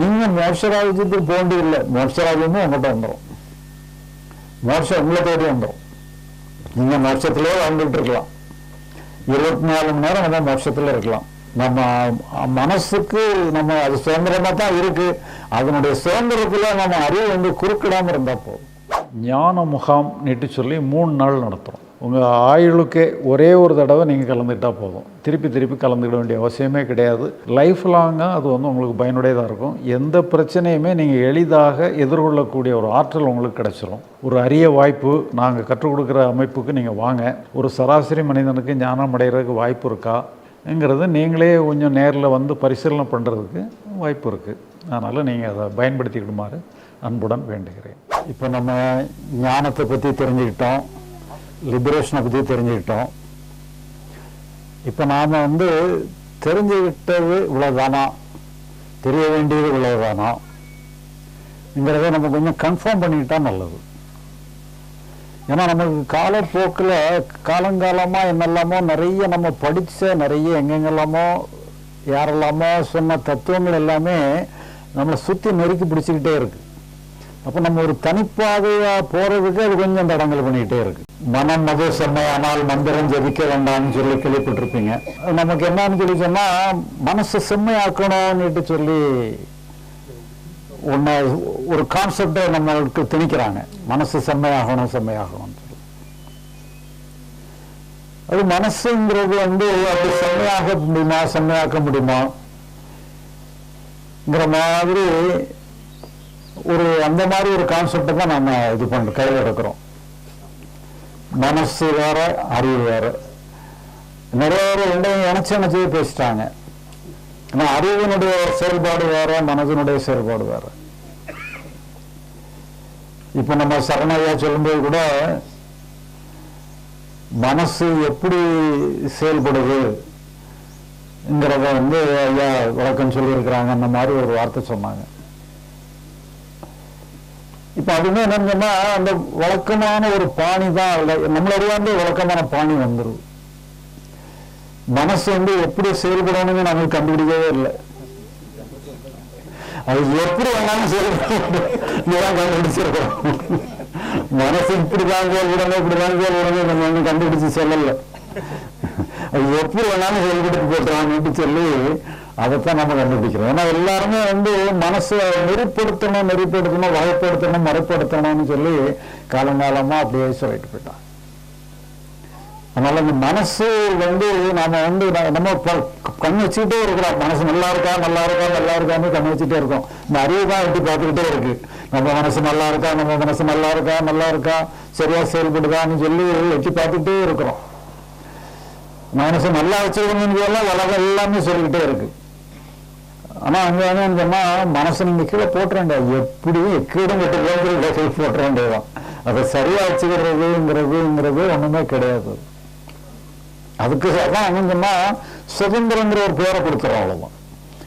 நீங்கள் மோட்சராஜ்யத்துக்கு போக வேண்டியதில்லை மோட்சராஜ்யமும் உங்கள்கிட்ட வந்துடும் மோட்சம் உங்களை தேடி வந்துடும் நீங்கள் மோட்சத்திலே வாழ்ந்துட்டு இருக்கலாம். இருபத்தி நாலு மணி நேரம் நம்ம மோட்சத்தில் இருக்கலாம். நம்ம மனசுக்கு நம்ம அது சுதந்திரமாக தான் இருக்குது அதனுடைய சுதந்திரத்தில் நம்ம அறிவு வந்து குறுக்கிடாமல் இருந்தால் போதும். ஞான முகாம் நிட்டு சொல்லி மூணு நாள் நடத்துகிறோம் உங்கள் ஆயுளுக்கே ஒரே ஒரு தடவை நீங்கள் கலந்துக்கிட்டால் போதும். திருப்பி திருப்பி கலந்துக்கிட வேண்டிய அவசியமே கிடையாது. லைஃப் லாங்காக அது வந்து உங்களுக்கு பயனுடையதாக இருக்கும். எந்த பிரச்சனையுமே நீங்கள் எளிதாக எதிர்கொள்ளக்கூடிய ஒரு ஆற்றல் உங்களுக்கு கிடச்சிரும். ஒரு அரிய வாய்ப்பு நாங்கள் கற்றுக் கொடுக்குற அமைப்புக்கு நீங்கள் வாங்க. ஒரு சராசரி மனிதனுக்கு ஞானம் அடைகிறதுக்கு வாய்ப்பு இருக்காங்கிறது நீங்களே கொஞ்சம் நேரில் வந்து பரிசீலனை பண்ணுறதுக்கு வாய்ப்பு இருக்குது அதனால் நீங்கள் அதை பயன்படுத்திக்கிடுமாறு அன்புடன் வேண்டுகிறேன். இப்போ நம்ம ஞானத்தை பற்றி தெரிஞ்சுக்கிட்டோம். லிபரேஷனை பற்றி தெரிஞ்சுக்கிட்டோம். இப்போ நாம் வந்து தெரிஞ்சுக்கிட்டது இவ்வளோதானா தெரிய வேண்டியது இவ்வளோதானாங்கிறத நம்ம கொஞ்சம் கன்ஃபார்ம் பண்ணிக்கிட்டா நல்லது. ஏன்னா நமக்கு காலப்போக்கில் காலங்காலமாக என்னெல்லாமோ நிறைய நம்ம படித்த நிறைய எங்கெங்கெல்லாமோ யாரெல்லாமோ சொன்ன தத்துவங்கள் எல்லாமே நம்மளை சுற்றி நெருக்கி பிடிச்சிக்கிட்டே இருக்கு. அப்போ நம்ம ஒரு தனிப்பாதையாக போகிறதுக்கு அது கொஞ்சம் தடங்கள் பண்ணிக்கிட்டே இருக்கு. மனம் மது செம்மையானால் மந்திரம் ஜெபிக்க வேண்டாம்னு சொல்லி கேள்விப்பட்டிருப்பீங்க. நமக்கு என்னன்னு சொல்லி சொன்னால் மனசை செம்மையாக்கணும்னுட்டு சொல்லி ஒன்று ஒரு கான்செப்டை நம்மளுக்கு திணிக்கிறாங்க. மனசு செம்மையாகணும் செம்மையாகணும்னு சொல்லி. அது மனசுங்கிறது வந்து அப்படி செம்மையாக முடியுமா செம்மையாக்க முடியுமாங்கிற மாதிரி ஒரு அந்த மாதிரி ஒரு கான்செப்டை தான் நம்ம இது பண்ணுறோம் கையில் எடுக்கிறோம். மனசு வேற அறிவு வேற. நிறைய பேர் ரெண்டையும் இணைச்சு இணைச்சே பேசிட்டாங்க. ஆனால் அறிவினுடைய செயல்பாடு வேற மனதினுடைய செயல்பாடு வேற. இப்போ நம்ம சரணையா சொல்லும்போது கூட மனசு எப்படி செயல்படுதுங்கிறத வந்து ஐயா விளக்கம் சொல்லியிருக்கிறாங்க அந்த மாதிரி ஒரு வார்த்தை சொன்னாங்க. இப்போ அதுவுமே என்னன்னு சொன்னா அந்த வழக்கமான ஒரு பாணி தான் நம்மள அறியாமலே வழக்கமான பாணி வந்துடும் மனசு வந்து எப்படி செயல்படணும்னு நமக்கு கண்டுபிடிக்கவே இல்லை. அது எப்படி வேணாலும் செயல்படும் கண்டுபிடிச்சிருக்கோம். மனசு இப்படிதான் செயல்படணும் இப்படிதான் செயல்படணும் நம்ம வந்து கண்டுபிடிச்சு சொல்லல. அது எப்படி வேணாலும் செயல்பட்டு போட்டுறாங்கன்னு சொல்லி அதைத்தான் நம்ம கண்டுபிடிக்கிறோம். ஏன்னா எல்லாருமே வந்து மனசை நெறிப்படுத்தணும் நெறிப்படுத்தணும் வகைப்படுத்தணும் முறைப்படுத்தணும்னு சொல்லி காலங்காலமா அப்படியே சொல்லிட்டு போயிட்டான் அதனால இந்த மனசு வந்து நாம வந்து நம்ம ப- கண் வச்சுக்கிட்டே இருக்கிறோம். மனசு நல்லா இருக்கா நல்லா இருக்கா நல்லா இருக்கான்னு கண் வச்சுட்டே இருக்கோம். இந்த அறிவு தான் எப்படி பார்த்துக்கிட்டே இருக்கு. நம்ம மனசு நல்லா இருக்கா நம்ம மனசு நல்லா இருக்கா நல்லா இருக்கா சரியா செயல்படுதான்னு சொல்லி எட்டி பார்த்துக்கிட்டே இருக்கிறோம். மனசு நல்லா வச்சிருக்கணும்னு எல்லாம் உலகம் எல்லாமே சொல்லிக்கிட்டே இருக்கு. ஆனா அங்க என்னன்னு சொன்னா மனசு நீங்கள் கீழே போட்டுற வேண்டியது எப்படியும் எக்கீடும் போகிறது கீழே போட்டுற வேண்டியதுதான் அதை சரியா வச்சுக்கிறதுங்கிறதுங்கிறது ஒண்ணுமே கிடையாது. அதுக்கு அதான் என்னன்னு சொன்னா சுதந்திரங்கிற ஒரு பேரை கொடுத்துறோம் அவ்வளோதான்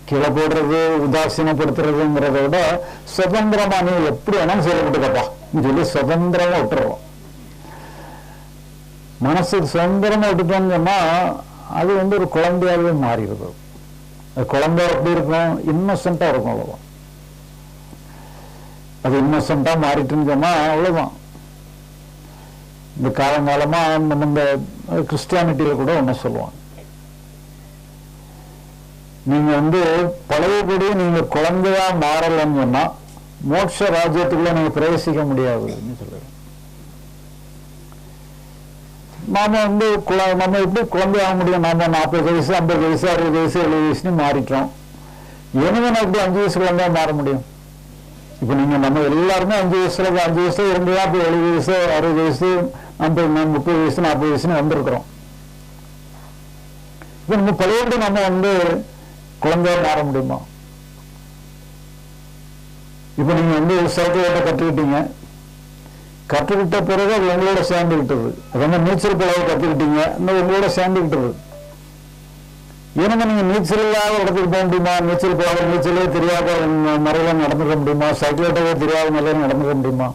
கீழே போடுறது உதாசீனப்படுத்துறதுங்கிறத விட சுதந்திரமா நீ எப்படி வேணாலும் செயல்பட்டுக்கப்பா சொல்லி சுதந்திரமா விட்டுறோம். மனசு சுதந்திரமா விட்டுட்டோம்னு சொன்னா அது வந்து ஒரு குழந்தையாகவே மாறிடுது. குழந்தை எப்படி இருக்கும்? இன்னசென்ட்டாக இருக்கும் அவ்வளவுதான். அது இன்னசென்ட்டாக மாறிட்டுன்னு சொன்னா அவ்வளவுதான். இந்த காலங்காலமா நம்ம இந்த கிறிஸ்டியானிட்டியில் கூட ஒண்ணு சொல்லுவாங்க. நீங்க வந்து பழையபடி நீங்க குழந்தையா மாறலன்னு சொன்னா மோட்ச ராஜ்யத்துக்குள்ளே நீங்க பிரவேசிக்க முடியாதுன்னு சொல்லுவேன் நாம வந்து குழ- நம்ம எப்படி குழந்தையாக முடியும்? நாம நாற்பது வயசு ஐம்பது வயசு அறுபது வயசு எழுபது வயசுன்னு மாறிட்டோம். இனிமேல் எப்படி அஞ்சு வயசு குழந்தையா மாற முடியும்? இப்போ நீங்க நம்ம எல்லாருமே அஞ்சு வயசுல அஞ்சு வயசு இருந்ததா இப்போ எழுபது வயசு அறுபது வயசு ஐம்பது முப்பது வயசு நாற்பது வயசுன்னு வந்திருக்கிறோம். இப்போ நம்ம பழையபடி நம்ம வந்து குழந்தையா மாற முடியுமா? இப்போ நீங்க வந்து சைக்கிள் ஓட்ட கற்றுக்கிட்டீங்க. கற்றுக்கிட்ட பிறகு அது உங்களோட சேர்ந்துக்கிட்டது ரொம்ப நீச்சல் பழக கற்றுக்கிட்டீங்க? இன்னும் உங்களோட சேர்ந்துக்கிட்டது ஏன்னா நீங்க நீச்சல் இல்லாத இடத்துக்கு போக முடியுமா? நீச்சல் போக நீச்சலே தெரியாத முறையில் நடந்துக்க முடியுமா? சைக்கிள் தெரியாத முறையில் நடந்துக்க முடியுமா?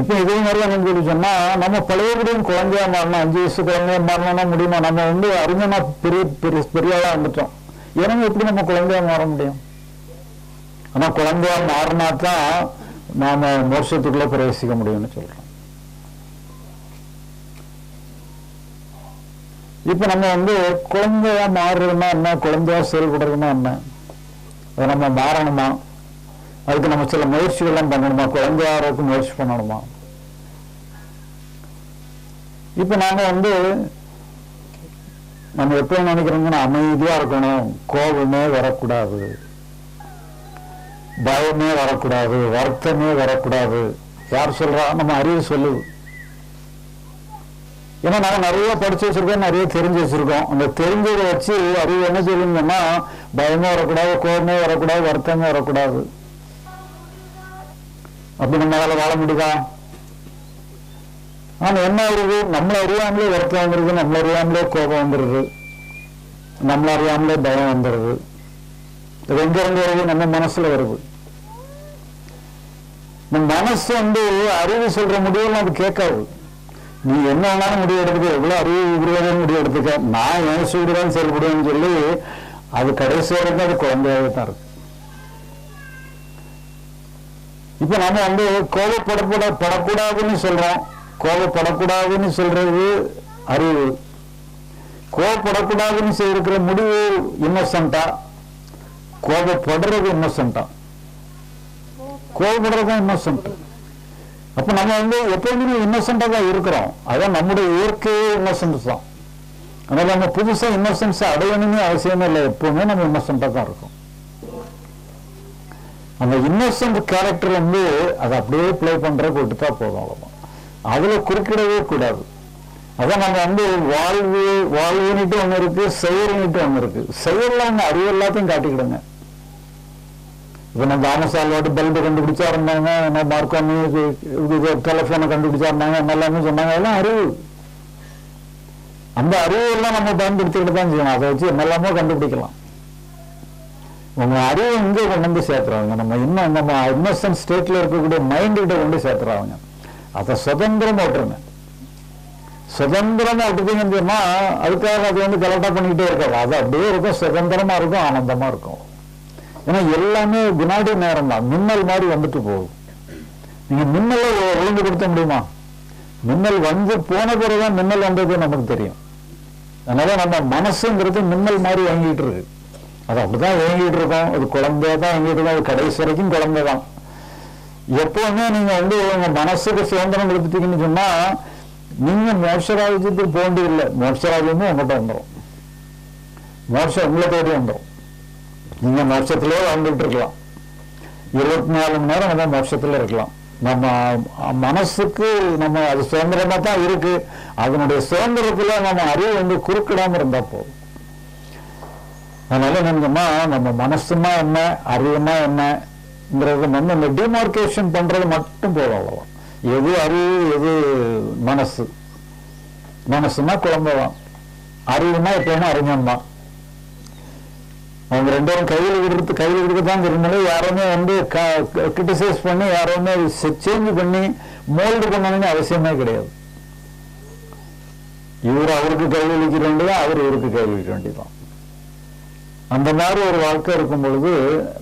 இப்போ இதே மாதிரி என்னன்னு சொல்லி சொன்னால் நம்ம பழையபடியும் குழந்தையா மாறணும். அஞ்சு வயசு குழந்தையா மாறணும்னா முடியுமா? நம்ம வந்து அறிஞனா பெரிய பெரிய பெரிய ஆளா வந்துட்டோம். ஏன்னா எப்படி நம்ம குழந்தையா மாற முடியும்? ஆனா குழந்தையா மாறினா தான் நாம மோட்சத்துக்குள்ள பிரவேசிக்க முடியும்னு சொல்றோம். இப்ப நம்ம வந்து குழந்தையா மாறுறதுமா என்ன? குழந்தையா செயல்படுறதுனா என்ன? அதை நம்ம மாறணுமா? அதுக்கு நம்ம சில முயற்சிகள்லாம் பண்ணணுமா? குழந்தையாருக்கு முயற்சி பண்ணணுமா? இப்ப நாம வந்து நம்ம எப்போ நினைக்கிறோங்கன்னா அமைதியா இருக்கணும். கோபமே வரக்கூடாது. பயமே வரக்கூடாது வருத்தமே வரக்கூடாது. யார் சொல்றா? நம்ம அறிவு சொல்லுது ஏன்னா நாங்கள் நிறைய படிச்சு வச்சிருக்கோம் நிறைய தெரிஞ்சு வச்சிருக்கோம். அந்த தெரிஞ்சதை வச்சு அறிவு என்ன சொல்லுங்கன்னா பயமே வரக்கூடாது கோபமே வரக்கூடாது வருத்தமே வரக்கூடாது. அப்படி நம்மளால வாழ முடியுதா? ஆனா என்ன வருது நம்மள அறியாமலே வருத்தம் வந்துருது நம்மள அறியாமலே கோபம் வந்துருது. நம்மள அறியாமலே பயம் வந்துருது. இது எங்க நம்ம மனசுல வருது. நம்ம மனசு வந்து அறிவு சொல்ற முடிவுலாம் அது கேட்காது. நீ என்ன வேணாலும் முடிவு எடுத்துக்க எவ்வளவு அறிவு உருவாதான் முடிவு எடுத்துக்க. நான் என் சூடுதான் செயல்படுவேன்னு சொல்லி அது கடைசி வரைக்கும் அது குழந்தையாவே தான் இருக்கு. இப்ப நம்ம வந்து கோபப்படப்பட படக்கூடாதுன்னு சொல்றோம். கோபப்படக்கூடாதுன்னு சொல்றது அறிவு. கோபப்படக்கூடாதுன்னு செய்திருக்கிற முடிவு இன்னசென்டா கோபப்படுறது இன்னசென்டா கோபப்படுறது இன்னசென்ட் அப்ப நம்ம வந்து எப்பவுமே இன்னசென்டா தான் இருக்கிறோம். அதான் நம்முடைய இயற்கையே இன்னசென்ட் தான். அதனால நம்ம புதுசா இன்னசென்ஸ் அடையணும்னு அவசியமே இல்லை. எப்பவுமே நம்ம இன்னசென்டா தான் இருக்கோம். அந்த இன்னசென்ட் கேரக்டர் வந்து அதை அப்படியே ப்ளே பண்ற விட்டுட்டா போதும் அவ்வளவுதான். அதுல குறுக்கிடவே கூடாது. அதான் நம்ம வந்து வாழ்வு வாழ்வுன்னுட்டு ஒண்ணு இருக்கு செயல்னுட்டு ஒண்ணு இருக்கு. செயல்ல அவங்க அறிவு எல்லாத்தையும் காட்டிக்கிடுங்க. இப்ப நம்ம தாமஸ் பல்பு கண்டுபிடிச்சா இருந்தாங்க நம்ம மார்க்காமி டெலிஃபோனை கண்டுபிடிச்சா இருந்தாங்க எல்லாமே சொன்னாங்க எல்லாம் அறிவு அந்த அறிவு எல்லாம் நம்ம பயன்படுத்திக்கிட்டு தான் செய்யணும் அதை வச்சு என்னெல்லாமோ கண்டுபிடிக்கலாம் உங்க அறிவு இங்கே கொண்டு வந்து சேர்த்துறாங்க நம்ம இன்னும் நம்ம இன்னசென்ட் ஸ்டேட்ல இருக்கக்கூடிய மைண்ட் கிட்ட கொண்டு சேர்த்துறாங்க அதை சுதந்திரமா விட்டுருங்க சுதந்திரமா விட்டுட்டீங்கன்னு சொன்னா அதுக்காக அது வந்து கலெக்டா பண்ணிக்கிட்டே இருக்காது அது அப்படியே இருக்கும் சுதந்திரமா இருக்கும் ஆனந்தமா இருக்கும் ஏன்னா எல்லாமே வினாடி நேரம் தான். மின்னல் மாதிரி வந்துட்டு போகும் நீங்க மின்னலை ஒழுங்கு கொடுத்த முடியுமா? மின்னல் வந்து போன பிறகுதான் மின்னல் வந்தது நமக்கு தெரியும். அதனால நம்ம மனசுங்கிறது மின்னல் மாதிரி வாங்கிட்டு இருக்கு. அது அப்படிதான் இயங்கிட்டு இருக்கோம். அது குழந்தையா தான் இயங்கிட்டு இருக்கோம். அது கடைசி வரைக்கும் குழந்தை தான். எப்பவுமே நீங்க வந்து உங்க மனசுக்கு சுதந்திரம் கொடுத்துட்டீங்கன்னு சொன்னா நீங்க மோட்சராஜ்யத்துக்கு போக வேண்டியதில்லை. மோட்சராஜ்யமும் உங்கள்கிட்ட வந்துடும் மோட்சம் உங்களை தேடி வந்துடும் நீங்க மோட்சத்திலே வாழ்ந்துட்டு இருக்கலாம். இருபத்தி நாலு மணி நேரம் நம்ம மோட்சத்தில் இருக்கலாம். நம்ம மனசுக்கு நம்ம அது சுதந்திரமா தான் இருக்கு. அதனுடைய சுதந்திரத்துல நம்ம அறிவு வந்து குறுக்கிடாம இருந்தா போதும். அதனால நினைக்கமா நம்ம மனசுமா என்ன அறிவுமா என்னங்கிறது வந்து இந்த டிமார்க்கேஷன் பண்றது மட்டும் போதும் அவ்வளோ எது அறிவு எது மனசு. மனசுனா குழந்தைதான் அறிவுனா எப்பயுமே அறிஞன் தான். அவங்க ரெண்டு பேரும் கையில் விடுறது கையில் விடுறது இருந்தாலும் யாருமே வந்து கிரிட்டிசைஸ் பண்ணி யாருமே சேஞ்ச் பண்ணி மோல்டு பண்ணணும்னு அவசியமே கிடையாது. இவர் அவருக்கு கை அளிக்க வேண்டியது அவர் இவருக்கு கை அளிக்க வேண்டியதுதான். அந்த மாதிரி ஒரு வாழ்க்கை இருக்கும் பொழுது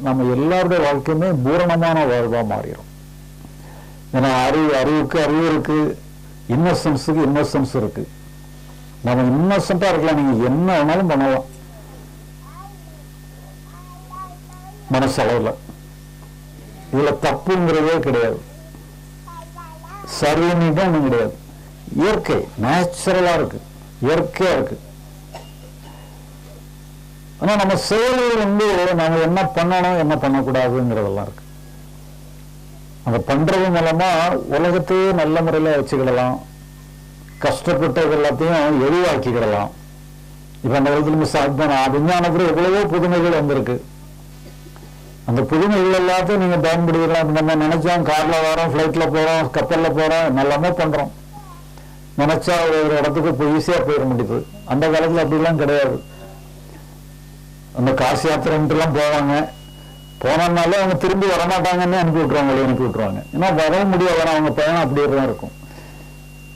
நம்ம எல்லாருடைய வாழ்க்கையுமே பூரணமான வாழ்வா மாறிடும். ஏன்னா அறிவு அறிவுக்கு அறிவு இருக்கு இன்னசென்ஸுக்கு இன்னசென்ஸ் இருக்கு. நம்ம இன்னசென்ட்டா இருக்கலாம் நீங்க என்ன வேணாலும் பண்ணலாம். மனசளவில் இதுல தப்புங்கிறதே கிடையாது. சரின்னுட்டு ஒன்றும் கிடையாது. இயற்கை நேச்சுரலா இருக்கு. இயற்கையா இருக்கு. ஆனா நம்ம செயல்கள் வந்து நம்ம என்ன பண்ணணும் என்ன பண்ணக்கூடாதுங்கிறதெல்லாம் இருக்கு. அதை பண்றது மூலமா உலகத்தையே நல்ல முறையில வச்சுக்கிடலாம். கஷ்டப்பட்டது எல்லாத்தையும் எளிவாக்கிக்கிடலாம் இப்போ அந்த காலத்தில் மிஸ் ஆகுதான் விஞ்ஞானத்தில் எவ்வளவோ புதுமைகள் வந்திருக்கு. அந்த புதுமைகள் எல்லாத்தையும் நீங்க பயன்படுத்திக்கலாம். நம்ம நினைச்சோம் கார்ல வரோம் ஃபிளைட்ல போறோம் கப்பல்ல போறோம் எல்லாமே பண்றோம். நினைச்சா ஒரு இடத்துக்கு போய் ஈஸியா போயிட முடியுது அந்த காலத்துல அப்படிலாம் கிடையாது. அந்த காசு யாத்திரைன்ட்டுலாம் போவாங்க. போனோம்னாலே அவங்க திரும்பி வரமாட்டாங்கன்னு அனுப்பி விட்டுருவாங்க அனுப்பி விட்டுருவாங்க. ஏன்னா வரவும் முடியாது அவங்க பயணம் அப்படியே தான் இருக்கும்.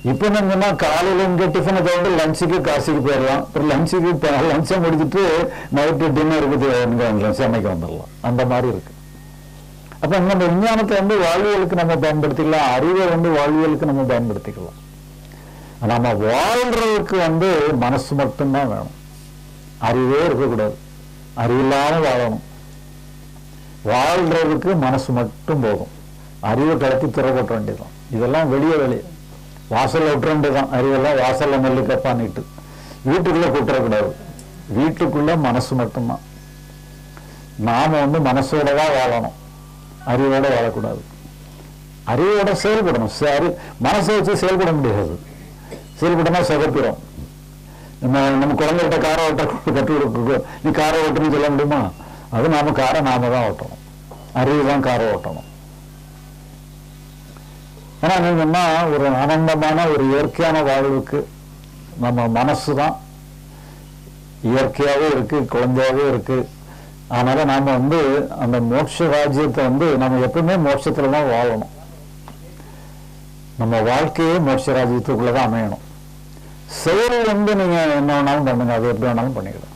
இப்போ என்னன்னா காலையில் இங்கே டிஃபனை தவிர்த்து லஞ்சுக்கு காசுக்கு போயிடலாம். அப்புறம் லஞ்சுக்கு லஞ்சை முடிச்சுட்டு நைட்டு டின்னருக்கு இங்கே சென்னைக்கு வந்துடலாம். அந்த மாதிரி இருக்கு. அப்போ நம்ம விஞ்ஞானத்தை வந்து வாழ்வியலுக்கு நம்ம பயன்படுத்திக்கலாம் அறிவை வந்து வாழ்வியலுக்கு நம்ம பயன்படுத்திக்கலாம். நம்ம வாழ்றதுக்கு வந்து மனசு மட்டும்தான் வேணும். அறிவே இருக்கக்கூடாது. அறிவில்லாம வாழணும். வாழ்றதுக்கு மனசு மட்டும் போகும். அறிவை கடத்தி திறப்பட்ட வேண்டியதுதான். இதெல்லாம் வெளியே வெளியே. வாசல்ல விட்டுறது தான் அறிவெல்லாம் வாசல்ல நெல்லு கப்பான்னுட்டு. வீட்டுக்குள்ள கூட்டுறக்கூடாது. வீட்டுக்குள்ள மனசு மட்டும்தான். நாம வந்து மனசோட தான் வாழணும். அறிவோட வாழக்கூடாது. அறிவோட செயல்படணும். அறி மனசை வச்சு செயல்பட முடியாது. செயல்படனா சகப்பிடும் நம்ம நம்ம குழந்தைகிட்ட காரை ஓட்ட கற்றுக் கொடுக்க நீ காரை ஓட்டுன்னு சொல்ல முடியுமா? அது நாம காரை நாம தான் ஓட்டணும். அறிவு தான் காரை ஓட்டணும். ஏன்னா என்னன்னா ஒரு ஆனந்தமான ஒரு இயற்கையான வாழ்வுக்கு நம்ம மனசு தான் இயற்கையாகவே இருக்கு குழந்தையாகவே இருக்கு. அதனால நாம வந்து அந்த மோட்ச ராஜ்யத்தை வந்து நம்ம எப்பவுமே மோட்சத்துல தான் வாழணும். நம்ம வாழ்க்கையே மோட்ச ராஜ்யத்துக்குள்ள தான் அமையணும். செயல் வந்து நீங்க என்ன வேணாலும் பண்ணுங்க அது எப்படி வேணாலும் பண்ணிக்கலாம்.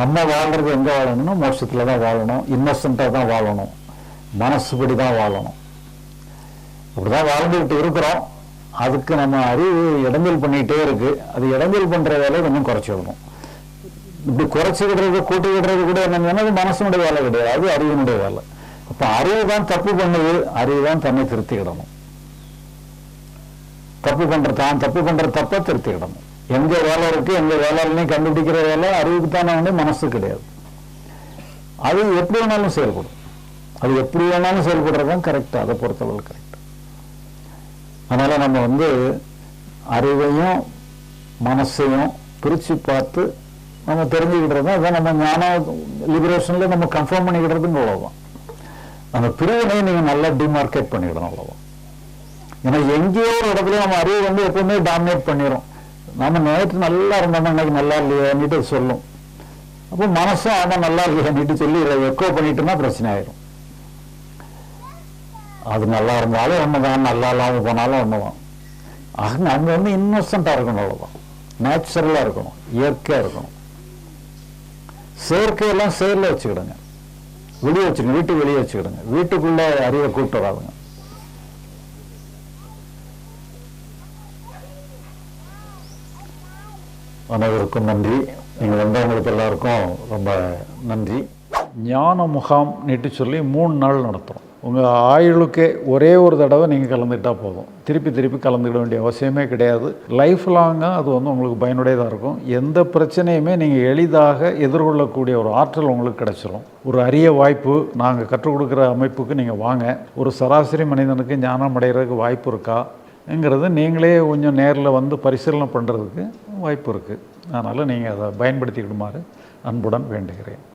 நம்ம வாழ்றது எங்க வாழணும்னா மோட்சத்துல தான் வாழணும் இன்னசென்ட்டா தான் வாழணும். மனசுபடி தான் வாழணும். அப்படிதான் வாழ்ந்துகிட்டு இருக்கிறோம். அதுக்கு நம்ம அறிவு இடைஞ்சல் பண்ணிக்கிட்டே இருக்கு. அது இடைஞ்சல் பண்ற வேலையை கொஞ்சம் குறைச்சிடணும் இப்படி குறைச்சிக்கிடுறது கூட்டிக்கிடுறது கூட என்னன்னா மனசனுடைய வேலை கிடையாது. அது அறிவினுடைய வேலை. அப்ப அறிவு தான் தப்பு பண்ணுது. அறிவு தான் தன்னை திருத்திக்கிடணும் தப்பு பண்ற தான் தப்பு பண்ற தப்பை திருத்திக்கிடணும் எங்க வேலை இருக்கு எங்க வேலை இல்லைன்னு கண்டுபிடிக்கிற வேலை அறிவுக்கு தானே வந்து மனசு கிடையாது. அது எப்படி வேணாலும் செயல்படும். அது எப்படி வேணாலும் செயல்படுறது தான் கரெக்ட் அதை பொறுத்தளவு கரெக்ட் அதனால் நம்ம வந்து அறிவையும் மனசையும் பிரித்து பார்த்து நம்ம தெரிஞ்சுக்கிட்டது தான் நம்ம ஞான லிபரேஷனில் நம்ம கன்ஃபார்ம் பண்ணிக்கிட்டதுன்னு அவ்வளோதான் அந்த பிரிவினை நீங்கள் நல்லா டிமார்க்கேட் பண்ணிக்கிடணும் அவ்வளோதான் ஏன்னா எங்கேயோ ஒரு இடத்துல நம்ம அறிவு வந்து எப்பவுமே டாமினேட் பண்ணிடும் நம்ம நேற்று நல்லா இருந்தோம்னா இன்னைக்கு நல்லா இல்லையான்னுட்டு சொல்லும். அப்போ மனசும் ஆனால் நல்லா இல்லையான்னுட்டு சொல்லி எக்கோ பண்ணிட்டோம்னா பிரச்சனை ஆயிடும் அது நல்லா இருந்தாலும் ஒண்ணுதான் நல்லா இல்லாமல் போனாலும் ஒண்ணுதான் ஆக நம்ம வந்து இன்னோசண்டா இருக்கணும் அவ்வளோதான் நேச்சுரலா இருக்கணும் இயற்கையாக இருக்கணும். செயற்கையெல்லாம் செயலில் வச்சுக்கிடுங்க. வெளியே வச்சுக்கணும் வீட்டுக்கு வெளியே வச்சுக்கிடுங்க. வீட்டுக்குள்ள அறிவை கூட்டு வராதுங்க அனைவருக்கும் நன்றி. நீங்கள் வந்தவங்களுக்கு எல்லாருக்கும் ரொம்ப நன்றி. ஞான முகாம் நீட்டு சொல்லி மூணு நாள் நடத்துகிறோம் உங்கள் ஆயுளுக்கே ஒரே ஒரு தடவை நீங்கள் கலந்துக்கிட்டால் போதும். திருப்பி திருப்பி கலந்துக்கிட வேண்டிய அவசியமே கிடையாது. லைஃப் லாங்காக அது வந்து உங்களுக்கு பயனுடையதாக இருக்கும். எந்த பிரச்சனையுமே நீங்கள் எளிதாக எதிர்கொள்ளக்கூடிய ஒரு ஆற்றல் உங்களுக்கு கிடச்சிரும். ஒரு அரிய வாய்ப்பு நாங்கள் கற்றுக் கொடுக்குற அமைப்புக்கு நீங்கள் வாங்க. ஒரு சராசரி மனிதனுக்கு ஞானம் அடைகிறதுக்கு வாய்ப்பு இருக்காங்கிறது நீங்களே கொஞ்சம் நேரில் வந்து பரிசீலனை பண்ணுறதுக்கு வாய்ப்பு இருக்குது அதனால் நீங்கள் அதை பயன்படுத்திக்கிடுமாறு அன்புடன் வேண்டுகிறேன்.